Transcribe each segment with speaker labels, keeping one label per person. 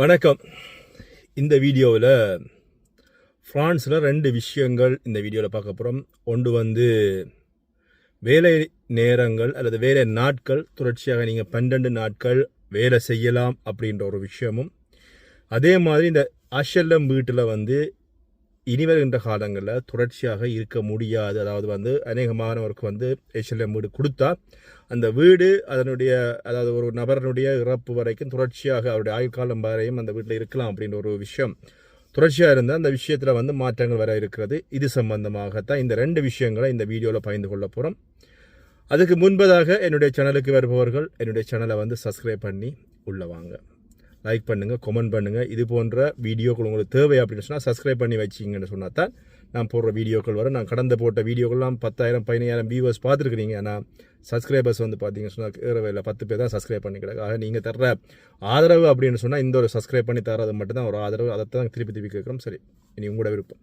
Speaker 1: வணக்கம். இந்த வீடியோவில் ஃப்ரான்ஸில் ரெண்டு விஷயங்கள் இந்த வீடியோவில் பார்க்க போகிறோம் ஒன்று வந்து வேலை நேரங்கள் அல்லது வேலை நாட்கள் தொடர்ச்சியாக நீங்கள் பன்னெண்டு நாட்கள் வேலை செய்யலாம் அப்படின்ற ஒரு விஷயமும். அதே மாதிரி இந்த அஷல்லம் வீட்டில் வந்து இனி வருகின்ற காலங்களில் தொடர்ச்சியாக இருக்க முடியாது. அதாவது வந்து அநேகமானவருக்கு வந்து எச்எல்எம் வீடு கொடுத்தா அந்த வீடு அதனுடைய அதாவது ஒரு நபரனுடைய இறப்பு வரைக்கும் தொடர்ச்சியாக அவருடைய ஆயுட்காலம் வரையும் அந்த வீட்டில் இருக்கலாம் அப்படின்ற ஒரு விஷயம். தொடர்ச்சியாக இருந்தால் அந்த விஷயத்தில் வந்து மாற்றங்கள் வர இருக்கிறது. இது சம்பந்தமாகத்தான் இந்த ரெண்டு விஷயங்களை இந்த வீடியோவில் பகிர்ந்து கொள்ள போகிறோம் அதுக்கு முன்பதாக என்னுடைய சேனலுக்கு வருபவர்கள் என்னுடைய சேனலை வந்து சப்ஸ்கிரைப் பண்ணி உள்ளே வாங்க. லைக் பண்ணுங்கள் கமெண்ட் பண்ணுங்கள் இது போன்ற வீடியோக்கள் உங்களுக்கு தேவை அப்படின்னு சொன்னால் சப்ஸ்கிரைப் பண்ணி வச்சிங்கன்னு சொன்னால் தான் நான் போடுற வீடியோக்கள் வரும். நான் கடந்த போட்ட வீடியோக்கள்லாம் பத்தாயிரம் பதினாயிரம் வியூவர்ஸ் பார்த்துருக்குறீங்க. ஆனால் சப்ஸ்கிரைபர்ஸ் வந்து பார்த்தீங்கன்னு சொன்னால் ஏறவே பத்து பேர் தான் சப்ஸ்கிரைப் பண்ணி கிடக்கு. ஆக நீங்கள் தர்ற ஆதரவு அப்படின்னு சொன்னால் இந்த ஒரு சப்ஸ்கிரைப் பண்ணி தரது மட்டும்தான் ஒரு ஆதரவு. அதை தான் திருப்பி திருப்பி கேட்குறோம். சரி இனி உங்களோட விருப்பம்.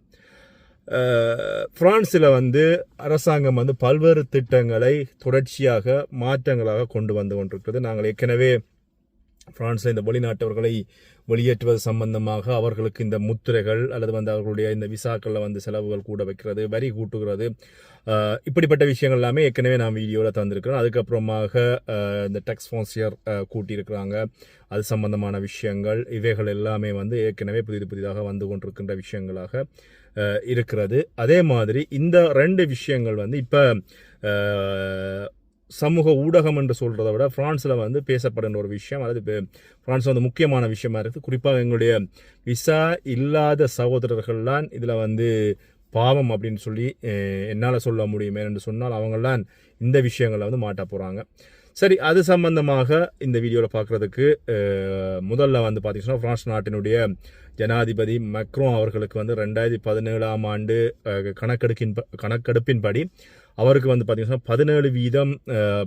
Speaker 1: ஃப்ரான்ஸில் வந்து அரசாங்கம் வந்து பல்வேறு திட்டங்களை தொடர்ச்சியாக மாற்றங்களாக கொண்டு வந்து கொண்டிருக்கிறது. நாங்கள் ஏற்கனவே பிரான்ஸில் இந்த வெளிநாட்டவர்களை வெளியேற்றுவது சம்பந்தமாக அவர்களுக்கு இந்த முத்திரைகள் அல்லது வந்து அவர்களுடைய இந்த விசாக்களில் வந்து செலவுகள் கூட வைக்கிறது வரி கூட்டுகிறது. இப்படிப்பட்ட விஷயங்கள் எல்லாமே ஏற்கனவே நான் வீடியோவில் தந்திருக்கிறேன். அதுக்கப்புறமாக இந்த டெக்ஸ் ஃபோன்சியர் கூட்டியிருக்கிறாங்க. அது சம்பந்தமான விஷயங்கள் இவைகள் எல்லாமே வந்து ஏற்கனவே புதிது புதிதாக வந்து கொண்டிருக்கின்ற விஷயங்களாக இருக்கிறது. அதே மாதிரி இந்த ரெண்டு விஷயங்கள் வந்து இப்போ சமூக ஊடகம் என்று சொல்கிறத விட ஃப்ரான்ஸில் வந்து பேசப்படுகின்ற ஒரு விஷயம் அதாவது இப்போ ஃப்ரான்ஸ் வந்து முக்கியமான விஷயமா இருக்குது. குறிப்பாக எங்களுடைய விசா இல்லாத சகோதரர்கள்லாம் இதில் வந்து பாவம் அப்படின்னு சொல்லி என்னால் சொல்ல முடியுமே என்று சொன்னால் அவங்களாம் இந்த விஷயங்களை வந்து மாட்ட போகிறாங்க சரி அது சம்பந்தமாக இந்த வீடியோவில் பார்க்குறதுக்கு முதல்ல வந்து பார்த்தீங்கன்னா ஃப்ரான்ஸ் நாட்டினுடைய ஜனாதிபதி மக்ரோ அவர்களுக்கு வந்து ரெண்டாயிரத்தி பதினேழாம் ஆண்டு கணக்கெடுக்கின் கணக்கெடுப்பின்படி அவருக்கு வந்து பார்த்தீங்கன்னா பதினேழு வீதம்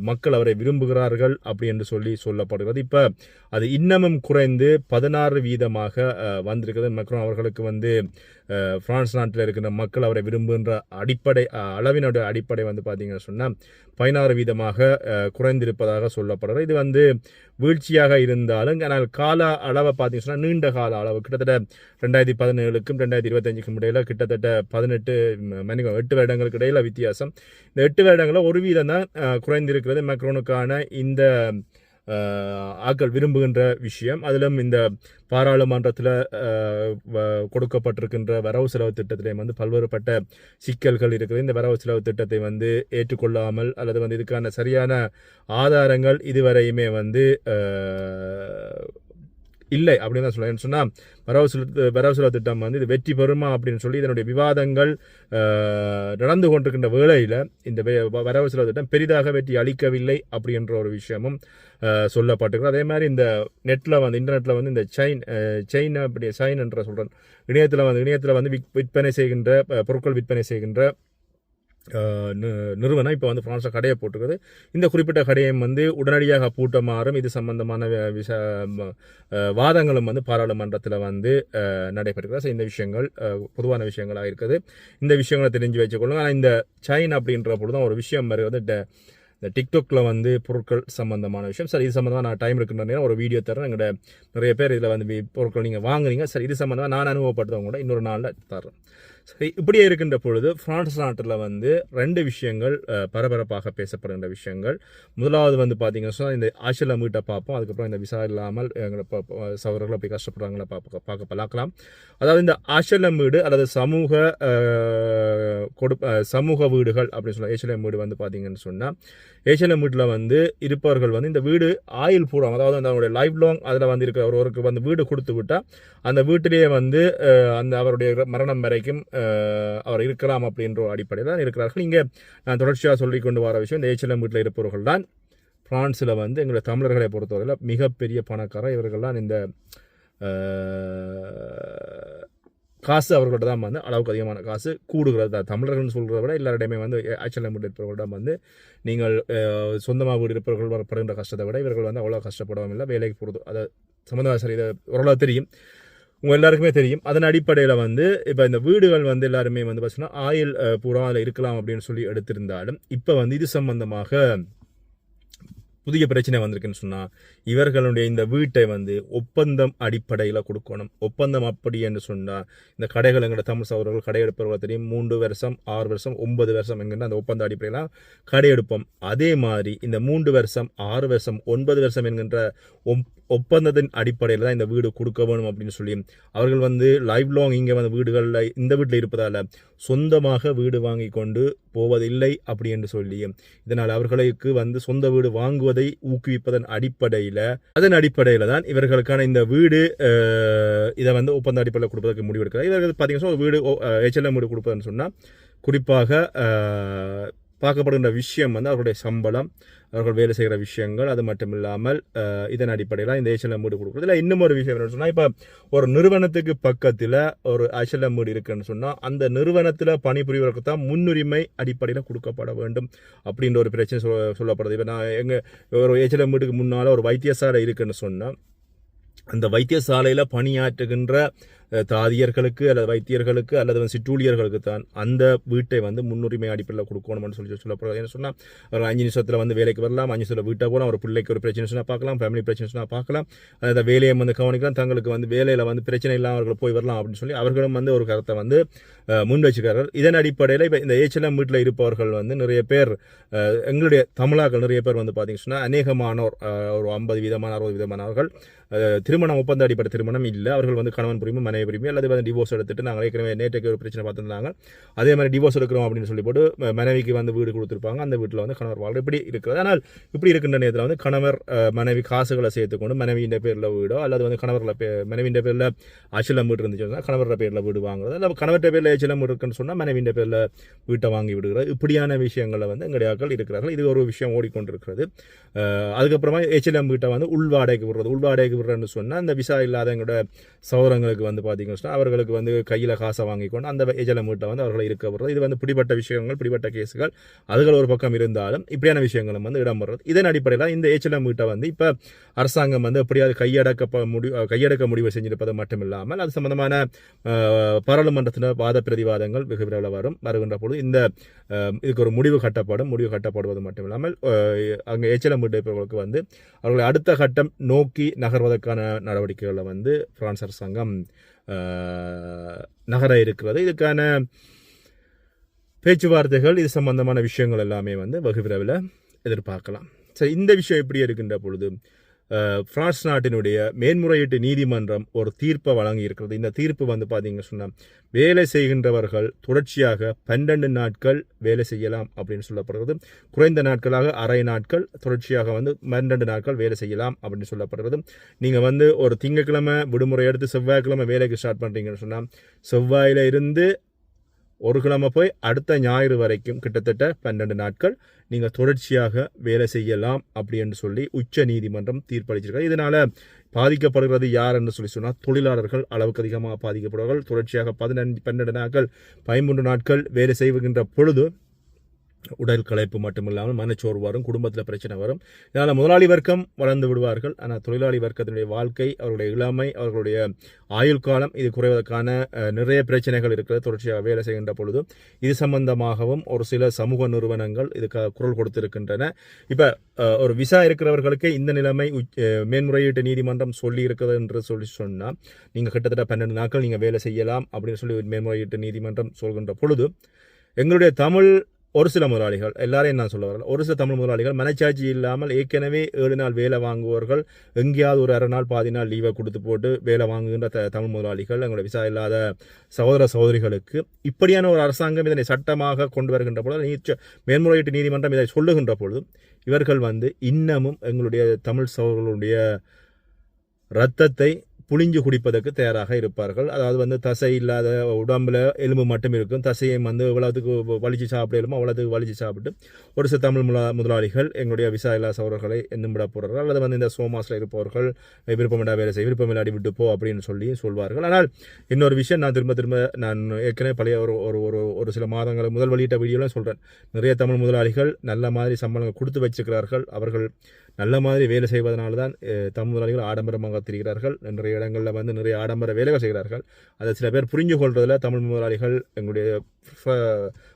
Speaker 1: மக்கள் அவரை விரும்புகிறார்கள் அப்படி என்று சொல்லி சொல்லப்படுகிறது. இப்போ அது இன்னமும் குறைந்து பதினாறு வீதமாக வந்திருக்கிறது. மக்ரோன் அவர்களுக்கு வந்து பிரான்ஸ் நாட்டில் இருக்கிற மக்கள் அவரை விரும்புகின்ற அடிப்படை அளவினுடைய அடிப்படை வந்து பார்த்தீங்கன்னு சொன்னால் பதினாறு வீதமாக குறைந்திருப்பதாக சொல்லப்படுறது இது வந்து வீழ்ச்சியாக இருந்தாலும் ஆனால் கால அளவை பார்த்தீங்கன்னு சொன்னால் நீண்ட கால அளவு. கிட்டத்தட்ட ரெண்டாயிரத்தி பதினேழுக்கும் ரெண்டாயிரத்தி இருபத்தஞ்சுக்கும் இடையில கிட்டத்தட்ட பதினெட்டு மணிக்கு எட்டு வருடங்களுக்கு இடையில வித்தியாசம். இந்த எட்டு வருடங்களில் ஒரு வீதம் தான் குறைந்திருக்கிறது. மெக்ரோனுக்கான இந்த ஆக்கள் விரும்புகின்ற விஷயம். அதிலும் இந்த பாராளுமன்றத்தில் கொடுக்கப்பட்டிருக்கின்ற வரவு செலவு திட்டத்திலே வந்து பல்வேறுபட்ட சிக்கல்கள் இருக்குது. இந்த வரவு செலவு திட்டத்தை வந்து ஏற்றுக்கொள்ளாமல் அல்லது வந்து இதுக்கான சரியான ஆதாரங்கள் இதுவரையுமே வந்து இல்லை அப்படின்னு தான் சொல்ல சொன்னால் வரவு செலவு திட்டம் வந்து இது வெற்றி பெறுமா அப்படின்னு சொல்லி இதனுடைய விவாதங்கள் நடந்து கொண்டிருக்கின்ற வேளையில் இந்த வே- வ- திட்டம் பெரிதாக வெற்றி அளிக்கவில்லை அப்படின்ற ஒரு விஷயமும் சொல்லப்பட்டிருக்கிறோம் அதே மாதிரி இந்த நெட்டில் வந்து இன்டர்நெட்டில் வந்து இந்த செயின் செயின் அப்படி சைன் என்ற சொல்கிறேன் இணையத்தில் வந்து இணையத்தில் வந்து விற்பனை செய்கின்ற பொருட்கள் விற்பனை செய்கின்ற நிறுவனம் இப்போ வந்து ஃப்ரான்ஸில் கடையை போட்டிருக்குது. இந்த குறிப்பிட்ட கடையும் வந்து உடனடியாக பூட்டமாறும் இது சம்பந்தமான விஷ வாதங்களும் வந்து பாராளுமன்றத்தில் வந்து நடைபெறுகிறது. ஸோ இந்த விஷயங்கள் பொதுவான விஷயங்களாக இருக்குது. இந்த விஷயங்களை தெரிஞ்சு வச்சுக்கொள்ளுங்க. ஆனால் இந்த சைன் அப்படின்ற பொழுது தான் ஒரு விஷயம் வருகிறது. ட- இந்த டிக்டாக்ல வந்து பொருட்கள் சம்பந்தமான விஷயம். சரி இது சம்மந்தமாக நான் டைம் இருக்கின்ற நேரம் ஒரு வீடியோ தரேன் எங்கள்கிட்ட நிறைய பேர் இதில் வந்து வி- பொருட்கள் நீங்கள் வாங்குறீங்க. சரி இது சம்மந்தமாக நான் அனுபவப்படுத்தவங்க கூட இன்னொரு நாளில் தரேன் சரி இப்படியே இருக்கின்ற பொழுது பிரான்ஸ் நாட்டில் வந்து ரெண்டு விஷயங்கள் பரபரப்பாக பேசப்படுகின்ற விஷயங்கள். முதலாவது வந்து பார்த்தீங்கன்னா சொன்னால் இந்த ஆசில மீட்டை பார்ப்போம் அதுக்கப்புறம் இந்த விசா இல்லாமல் எங்களை சவர்கள் அப்படி கஷ்டப்படுறாங்களா பார்க்க பார்க்க பார்க்கலாம். அதாவது இந்த ஆசிலம் வீடு அல்லது சமூக கொடு சமூக வீடுகள் அப்படின்னு சொல்லலாம் ஏசிலம் வீடு வந்து பார்த்தீங்கன்னு சொன்னால் ஏசிலம் வீட்டில் வந்து இருப்பவர்கள் வந்து இந்த வீடு ஆயுள் பூர்வம் அதாவது அந்த அவருடைய லைஃப் லாங் அதில் வந்து இருக்கிற ஒருவருக்கு வந்து வீடு கொடுத்து விட்டால் அந்த வீட்டிலேயே வந்து அந்த அவருடைய மரணம் வரைக்கும் அவர் இருக்கலாம் அப்படின்ற ஒரு அடிப்படையில் தான் இருக்கிறார்கள். இங்கே நான் தொடர்ச்சியாக சொல்லி கொண்டு வர விஷயம் இந்த ஏச்சலம் வீட்டில் இருப்பவர்கள் தான் ஃப்ரான்ஸில் வந்து எங்களுடைய தமிழர்களை பொறுத்தவரையில் மிகப்பெரிய பணக்காரர். இவர்கள்லாம் இந்த காசு அவர்கள்ட்ட தான் வந்து அளவுக்கு அதிகமான காசு கூடுகிறது. தான் தமிழர்கள்னு சொல்கிறத விட எல்லாரிடையுமே வந்து ஆச்சரியம் வீடு இருப்பவர்களிடம் வந்து நீங்கள் சொந்தமாக வீடு இருப்பவர்கள் வரப்படுகின்ற கஷ்டத்தை விட இவர்கள் வந்து அவ்வளோ கஷ்டப்படவும் இல்லை. வேலைக்கு போகிறது அதை சம்மந்தமாக சரி இதை ஓரளவு தெரியும். உங்கள் எல்லாருக்குமே தெரியும். அதன் அடிப்படையில் வந்து இப்போ இந்த வீடுகள் வந்து எல்லாருமே வந்து பார்த்தீங்கன்னா ஆயில் பூரா அதில் இருக்கலாம் அப்படின்னு சொல்லி எடுத்திருந்தாலும் இப்போ வந்து இது சம்பந்தமாக புதிய பிரச்சனை வந்திருக்குன்னு சொன்னால் இவர்களுடைய இந்த வீட்டை வந்து ஒப்பந்தம் அடிப்படையில் கொடுக்கணும். ஒப்பந்தம் அப்படி என்று சொன்னால் இந்த கடைகள் எங்களோட தமிழ் சகோதரர்கள் கடை எடுப்பவர்கள் தெரியும் மூன்று வருஷம் ஆறு வருஷம் ஒன்பது வருஷம் என்கின்ற அந்த ஒப்பந்த அடிப்படையில் கடை எடுப்போம். அதே மாதிரி இந்த மூன்று வருஷம் ஆறு வருஷம் ஒன்பது வருஷம் என்கின்ற ஒப்பந்தத்தின் அடிப்படையில் தான் இந்த வீடு கொடுக்க வேணும் அப்படின்னு சொல்லி அவர்கள் வந்து லைஃப் லாங் இங்கே வந்து வீடுகளில் இந்த வீட்டில் இருப்பதால் சொந்தமாக வீடு வாங்கி கொண்டு போவதில்லை அப்படி என்று சொல்லி இதனால் அவர்களுக்கு வந்து சொந்த வீடு வாங்குவதை ஊக்குவிப்பதன் அடிப்படையில் அதன் அடிப்படையில் தான் இவர்களுக்கான இந்த வீடு இதை வந்து ஒப்பந்த அடிப்படையில் கொடுப்பதற்கு முடிவெடுக்கிறார். இவர்கள் பார்த்தீங்கன்னா வீடு ஹெச்எல்எம் வீடு கொடுப்பதுன்னு சொன்னால் குறிப்பாக பார்க்கப்படுகின்ற விஷயம் வந்து அவர்களுடைய சம்பளம் அவர்கள் வேலை செய்கிற விஷயங்கள் அது மட்டும் இல்லாமல் இதன் அடிப்படையில் இந்த ஹெச்எல்எம் வீடு கொடுக்குறது. இல்லை இன்னும் ஒரு விஷயம் என்னன்னு சொன்னால் இப்போ ஒரு நிறுவனத்துக்கு பக்கத்தில் ஒரு ஹெச்எல்எம் வீடு இருக்குன்னு சொன்னால் அந்த நிறுவனத்தில் பணிபுரிவதற்கு தான் முன்னுரிமை அடிப்படையில் கொடுக்கப்பட வேண்டும் அப்படின்ற ஒரு பிரச்சனை சொல்ல சொல்லப்படுது. இப்போ நான் எங்கள் ஒரு ஹெச்எல்எம் வீட்டுக்கு முன்னால் ஒரு வைத்தியசாலை இருக்குன்னு சொன்னால் அந்த வைத்தியசாலையில் பணியாற்றுகின்ற தாதியர்களுக்கு அல்லது வைத்தியர்களுக்கு அல்லது வந்து சிற்றூழியர்களுக்கு தான் அந்த வீட்டை வந்து முன்னுரிமை அடிப்படையில் கொடுக்கணும்னு சொல்லி சொல்லப்படுறது என்ன சொன்னால் ஒரு அஞ்சு நிமிஷத்தில் வந்து வேலைக்கு வரலாம் அஞ்சு நிமிஷத்தில் வீட்டை போகலாம் ஒரு பிள்ளைக்கு ஒரு பிரச்சனை சொன்னால் பார்க்கலாம் ஃபேமிலி பிரச்சனை சொன்னால் பார்க்கலாம். அந்த வேலையை வந்து கவனிக்கலாம் தங்களுக்கு வந்து வேலையில் வந்து பிரச்சனை இல்லாமல் அவர்கள் போய் வரலாம் அப்படின்னு சொல்லி அவர்களும் வந்து ஒரு கருத்தை வந்து முன் வச்சுக்கிறார்கள். இதன் அடிப்படையில் இப்போ இந்த ஏச்சலம் வீட்டில் இருப்பவர்கள் வந்து நிறைய பேர் எங்களுடைய தமிழாக்கள் நிறைய பேர் வந்து பார்த்தீங்கன்னு சொன்னால் அநேகமானோர் ஒரு ஐம்பது விதமான அறுபது விதமானவர்கள் திருமணம் ஒப்பந்த அடிப்படை திருமணம் இல்லை. அவர்கள் வந்து கணவன் புரியும் மனைவி புரிமை அல்லது வந்து டிவோர்ஸ் எடுத்துட்டு நாங்கள் ஏற்கனவே நேற்றைக்கு ஒரு பிரச்சனை பார்த்துருந்தாங்க. அதே மாதிரி டிவோர்ஸ் எடுக்கிறோம் அப்படின்னு சொல்லி போட்டு மனைவிக்கு வந்து வீடு கொடுத்துருப்பாங்க. அந்த வீட்டில் வந்து கணவர் வாழ்க்கை இப்படி இருக்கிறது. ஆனால் இப்படி இருக்கின்ற நேரத்தில் வந்து கணவர் மனைவி காசுகளை சேர்த்துக்கொண்டு மனைவியின் பேரில் வீடோ அல்லது வந்து கணவரில் பே மனைவியின் பேரில் அச்சலம் வீடு இருந்துச்சுன்னா கணவரோட பேரில் வீடு வாங்குறது அல்லது கணவர்கிட்ட பேரில் அச்சலம் வீடு இருக்குன்னு சொன்னால் மனைவியின் பேரில் வீட்டை வாங்கி விடுகிறது. இப்படியான விஷயங்களில் வந்து எங்களுடைய ஆக்கள் இருக்கிறார்கள். இது ஒரு விஷயம் ஓடிக்கொண்டிருக்கிறது. அதுக்கப்புறமா ஏச்சிலம் வீட்டை வந்து உள்வாடகைக்கு விடுறது. உள்வாடகைக்கு விடுறேன்னு சொன்னால் அந்த விசா இல்லாத எங்களோட சௌரங்களுக்கு வந்து பார்த்தீங்கன்னா அவர்களுக்கு வந்து கையில் காசை வாங்கி கொண்டு அந்த ஏஜலம் வீட்டை வந்து அவர்களை இருக்க விடுறது. இது வந்து பிடிபட்ட விஷயங்கள் பிடிபட்ட கேஸுகள் அதுகள் ஒரு பக்கம் இருந்தாலும் இப்படியான விஷயங்களும் வந்து இடம்பெறுறது இதன் அடிப்படையில் இந்த ஏச்சல மீட்டை வந்து இப்போ அரசாங்கம் வந்து எப்படியாவது கையடக்க முடிவு கையடக்க முடிவு செஞ்சிருப்பது மட்டும் இல்லாமல் அது சம்பந்தமான அஹ், பாராளுமன்றத்தில் வாத பிரதிவாதங்கள் வெகு விரைவில் வரும். வருகின்ற பொழுது இந்த இதுக்கு ஒரு முடிவு கட்டப்படும். முடிவு கட்டப்படுவது மட்டும் இல்லாமல் அங்கே ஏச்சலம் வீட்டு வந்து அவர்களை அடுத்த கட்டம் நோக்கி நகர்வதற்கான நடவடிக்கைகளை வந்து பிரான்ஸ் அரசாங்கம் நகர இருக்கிறது. இதுக்கான பேச்சுவார்த்தைகள் இது சம்பந்தமான விஷயங்கள் எல்லாமே வந்து வெகு விரைவில் எதிர்பார்க்கலாம். சரி இந்த விஷயம் எப்படி இருக்கின்ற பொழுது பிரான்ஸ் நாட்டினுடைய மேன்முறையீட்டு நீதிமன்றம் ஒரு தீர்ப்பை வழங்கி இருக்கிறது இந்த தீர்ப்பு வந்து பார்த்தீங்கன்னு சொன்னால் வேலை செய்கின்றவர்கள் தொடர்ச்சியாக பன்னெண்டு நாட்கள் வேலை செய்யலாம் அப்படின்னு சொல்லப்படுகிறது. குறைந்த நாட்களாக அரை நாட்கள் தொடர்ச்சியாக வந்து பன்னெண்டு நாட்கள் வேலை செய்யலாம் அப்படின்னு சொல்லப்படுகிறது. நீங்கள் வந்து ஒரு திங்கட்கிழமை விடுமுறை எடுத்து செவ்வாய்க்கிழமை வேலைக்கு ஸ்டார்ட் பண்ணுறீங்கன்னு சொன்னால் செவ்வாயில இருந்து ஒரு கிழமை போய் அடுத்த ஞாயிறு வரைக்கும் கிட்டத்தட்ட பன்னெண்டு நாட்கள் நீங்கள் தொடர்ச்சியாக வேலை செய்யலாம் அப்படி என்று சொல்லி உச்ச நீதிமன்றம் தீர்ப்பளிச்சிருக்காங்க. இதனால பாதிக்கப்படுகிறது யார் என்று சொல்லி சொன்னால் தொழிலாளர்கள் அளவுக்கு அதிகமாக பாதிக்கப்படுவார்கள். தொடர்ச்சியாக பதினஞ்சு பன்னெண்டு நாட்கள் பதிமூன்று நாட்கள் வேலை செய்கின்ற பொழுது உடல் களைப்பு மட்டுமில்லாமல் மனச்சோர்வு வரும் குடும்பத்தில் பிரச்சனை வரும். இதனால் முதலாளி வர்க்கம் வளர்ந்து விடுவார்கள். ஆனால் தொழிலாளி வர்க்கத்தினுடைய வாழ்க்கை அவருடைய இளமை அவர்களுடைய ஆயுள் காலம் இது குறைவதற்கான நிறைய பிரச்சனைகள் இருக்கிறது. தொடர்ச்சியாக வேலை செய்கின்ற பொழுது இது சம்பந்தமாகவும் ஒரு சில சமூக நிறுவனங்கள் இதுக்கு குரல் கொடுத்திருக்கின்றன. இப்போ ஒரு விசா இருக்கிறவர்களுக்கு இந்த நிலைமை உச்- மேன்முறையீட்டு நீதிமன்றம் சொல்லி இருக்கிறது என்று சொல்லி சொன்னால் நீங்கள் கிட்டத்தட்ட பன்னெண்டு நாட்கள் நீங்கள் வேலை செய்யலாம் அப்படின்னு சொல்லி மேன்முறையீட்டு நீதிமன்றம் சொல்கின்ற பொழுது எங்களுடைய தமிழ் ஒரு சில முதலாளிகள் எல்லாரையும் நான் சொல்ல வரல. ஒரு சில தமிழ் முதலாளிகள் மனச்சாட்சி இல்லாமல் ஏற்கனவே ஏழு நாள் வேலை வாங்குவவர்கள் எங்கேயாவது ஒரு அரை நாள் பாதி நாள் லீவை கொடுத்து போட்டு வேலை வாங்குகின்ற த- தமிழ் முதலாளிகள் எங்களோட விசா இல்லாத சகோதர சகோதரிகளுக்கு இப்படியான ஒரு அரசாங்கம் இதனை சட்டமாக கொண்டு வருகின்ற பொழுது நீச்ச மேன்முறையீட்டு நீதிமன்றம் இதை சொல்லுகின்ற பொழுது இவர்கள் வந்து இன்னமும் எங்களுடைய தமிழ் சகோதரர்களுடைய இரத்தத்தை புளிஞ்சு குடிப்பதற்கு தயாராக இருப்பார்கள். அதாவது வந்து தசை இல்லாத உடம்புல எலும்பு மட்டும் இருக்கும். தசையை வந்து எவ்வளவுக்கு வலிச்சு சாப்பிடலுமோ அவ்வளவுக்கு வலிச்சு சாப்பிட்டு ஒரு சில தமிழ் முதலா முதலாளிகள் எங்களுடைய விசா இல்லா சவர்களை என்னும் போகிறார்கள் அல்லது வந்து இந்த சோமாஸில் இருப்பவர்கள் விருப்பமில்லா வேலை செய்ய விருப்பமில்லாடி விட்டு போ அப்படின்னு சொல்லி சொல்வார்கள். ஆனால் இன்னொரு விஷயம் நான் திரும்ப திரும்ப நான் ஏற்கனவே பழைய ஒரு ஒரு ஒரு ஒரு சில மாதங்கள் முதல் வெளியிட்ட வீடியோலாம் சொல்கிறேன் நிறைய தமிழ் முதலாளிகள் நல்ல மாதிரி சம்பளங்கள் கொடுத்து வச்சுக்கிறார்கள் அவர்கள் நல்ல மாதிரி வேலை செய்வதனால தான் அஹ், தமிழ் முதலாளிகள் ஆடம்பரமாக திரிகிறார்கள். நிறைய இடங்களில் வந்து நிறைய ஆடம்பர வேலைகள் செய்கிறார்கள். அதை சில பேர் புரிஞ்சு கொள்வதில் தமிழ் முதலாளிகள் எங்களுடைய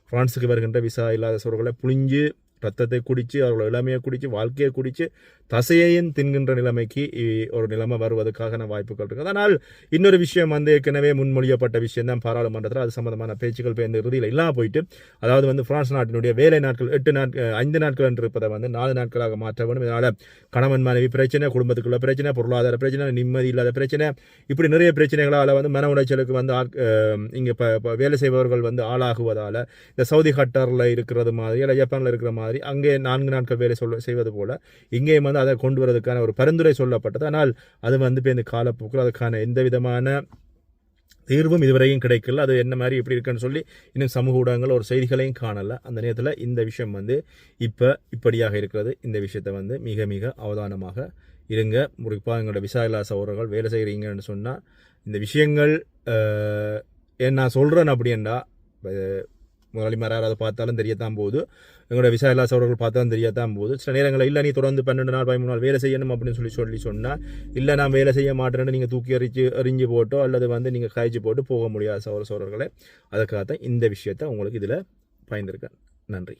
Speaker 1: ஃப்ரான்ஸுக்கு வருகின்ற விசா இல்லாத சோர்களை புழிஞ்சு ரத்தத்தை குடித்து அவர்களோட இளமையை குடித்து வாழ்க்கையை குடித்து தசையையும் தின்கின்ற நிலைமைக்கு ஒரு நிலைமை வருவதற்கான வாய்ப்புகள் இருக்குது ஆனால் இன்னொரு விஷயம் வந்து ஏற்கனவே முன்மொழியப்பட்ட விஷயம் தான் பாராளுமன்றத்தில் அது சம்பந்தமான பேச்சுக்கள் பேருந்து இந்த இறுதியில் இல்லாமல் போயிட்டு அதாவது வந்து பிரான்ஸ் நாட்டினுடைய வேலை நாட்கள் எட்டு நாட்கள் ஐந்து நாட்கள் என்று இருப்பதை வந்து நாலு நாட்களாக மாற்ற வேண்டும். இதனால் கணவன் மனைவி பிரச்சனை குடும்பத்துக்குள்ள பிரச்சனை பொருளாதார பிரச்சனை நிம்மதி இல்லாத பிரச்சனை இப்படி நிறைய பிரச்சனைகளால் வந்து மன உளைச்சலுக்கு வந்து இங்கே இப்போ வேலை செய்பவர்கள் வந்து ஆளாகுவதால் இந்த சவுதி கட்டாரில் இருக்கிறது மாதிரி இல்லை ஜப்பானில் இருக்கிற மாதிரி அங்கே நான்கு நாட்கள் வேலை சொல்ல செய்வது போல் இங்கேயும் வந்து அதை கொண்டு வரதுக்கான ஒரு பரிந்துரை சொல்லப்பட்டது. ஆனால் அது வந்து இப்போ இந்த காலப்போக்கில் அதுக்கான எந்த விதமான தீர்வும் இதுவரையும் கிடைக்கல. அது என்ன மாதிரி எப்படி இருக்குன்னு சொல்லி இன்னும் சமூக ஊடகங்கள் ஒரு செய்திகளையும் காணலை. அந்த நேரத்தில் இந்த விஷயம் வந்து இப்போ இப்படியாக இருக்கிறது. இந்த விஷயத்தை வந்து மிக மிக அவதானமாக இருங்க. குறிப்பாக எங்களோட விசா இல்லா வேலை செய்கிறீங்கன்னு சொன்னால் இந்த விஷயங்கள் ஏன் நான் சொல்கிறேன் அப்படின்னா முதலாளிமார் யாராவது பார்த்தாலும் தெரியத்தான் போகுது. எங்களோட விசா இல்லாத சகோதரர்கள் பார்த்தாலும் தெரியத்தான் போகுது. சில நேரங்களில் இல்லை நீ தொடர்ந்து பன்னெண்டு நாள் பதிமூணு நாள் வேலை செய்யணும் அப்படின்னு சொல்லி சொல்லி சொன்னால் இல்லை நான் வேலை செய்ய மாட்டேன்னு நீங்கள் தூக்கி எறிச்சு எறிஞ்சு போட்டோ அல்லது வந்து நீங்கள் காய்ச்சி போட்டு போக முடியாத சோழ சோழர்களே அதுக்காகத்தான் இந்த விஷயத்தை உங்களுக்கு இதில் பயந்துருக்கேன். நன்றி.